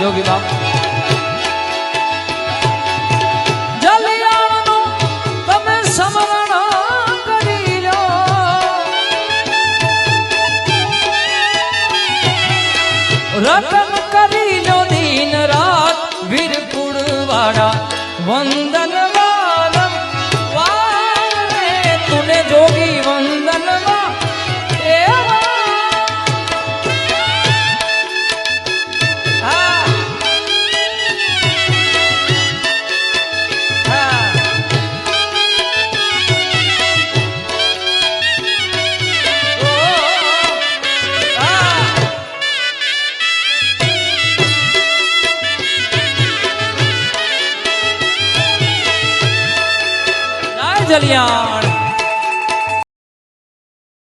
જોગી બાપ જલિયાણનું તમે સ્મરણ કરી લો રટન કરી લો દિન રાત વીરપુર વાળા વંદન વાલમ વારે તુને જોગી जलियाण